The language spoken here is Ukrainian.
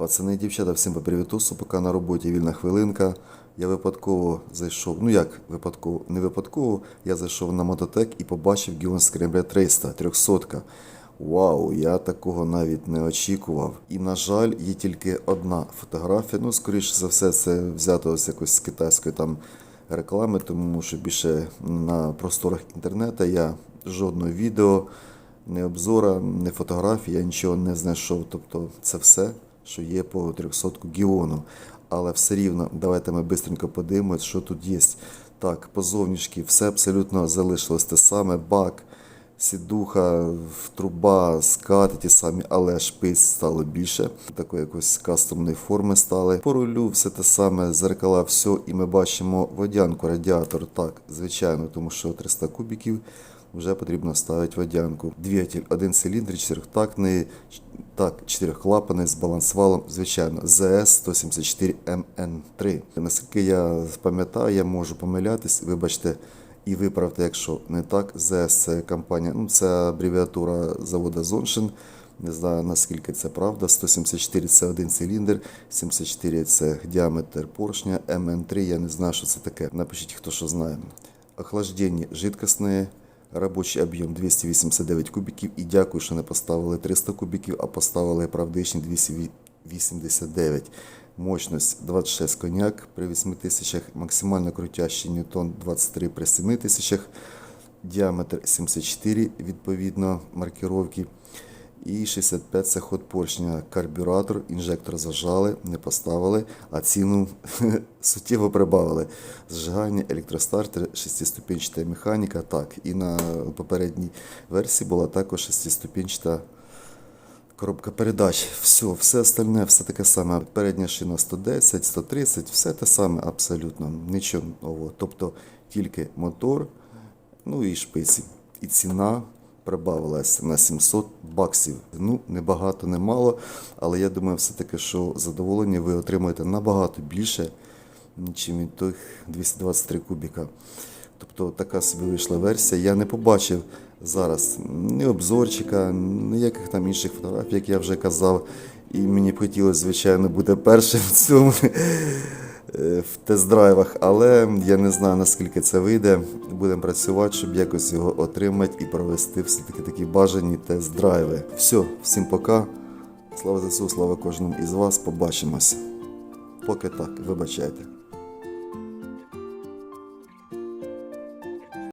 Пацани дівчата, всім по привітусу, поки на роботі вільна хвилинка. Я випадково зайшов, ну як випадково, не випадково, я зайшов на мототек і побачив Gion Scrambler 300, 300. Вау, я такого навіть не очікував. І, на жаль, є тільки одна фотографія. Ну, скоріше за все, це взято ось якось з китайської там реклами, тому що більше на просторах інтернету я жодного відео, не обзора, не фотографії, я нічого не знайшов. Тобто це все, що є по 300 Гіону. Але все рівно, давайте ми швидко подивимось, що тут є. Так, по зовнішки все абсолютно залишилось те саме, бак, сідуха, труба, скати ті самі, але шпиць стало більше. Такої якоїсь кастомної форми стали. По рулю все те саме, зеркала, все, і ми бачимо водянку, радіатор. Так, звичайно, тому що 300 кубіків вже потрібно ставити водянку. Двигатель, один циліндр, чотирьохтактний, так, чотирьохклапаний з балансвалом, звичайно, ЗС 174 МН3. Наскільки я пам'ятаю, я можу помилятись, вибачте, і виправте, якщо не так. ЗС це компанія, ну це абревіатура заводу Зоншин. Не знаю наскільки це правда. 174 це один циліндр, 74 це діаметр поршня, МН3, я не знаю, що це таке. Напишіть, хто що знає. Охлаждення жидкостне, робочий об'єм 289 кубіків. І дякую, що не поставили 300 кубіків, а поставили правдичні 289. Мощність 26 коняк при 8 тисячах, максимально крутящий ньютон 23 при 7 тисячах, діаметр 74 відповідно маркировки. І 65 це ход поршня, карбюратор, інжектор зажали, не поставили, а ціну суттєво прибавили. Зжигання, електростартер, шестиступенчата механіка. Так, і на попередній версії була також шестиступенчата коробка передач. Все, все остальне, все таке саме. Передня шина 110, 130, все те саме абсолютно. Нічого нового. Тобто тільки мотор, ну і шпиці. І ціна прибавилася на 700 баксів. Ну, не багато, не мало, але я думаю, все-таки, що задоволення ви отримаєте набагато більше, ніж від тих 223 кубіка. Тобто така собі вийшла версія. Я не побачив зараз ні обзорчика, ніяких там інших фотографій, як я вже казав. І мені хотілося, звичайно, бути першим в цьому в тест-драйвах, але я не знаю наскільки це вийде. Будемо працювати, щоб якось його отримати і провести все-таки такі бажані тест-драйви. Все, всім пока. Слава ЗСУ, слава кожному із вас. Побачимось. Поки так, вибачайте.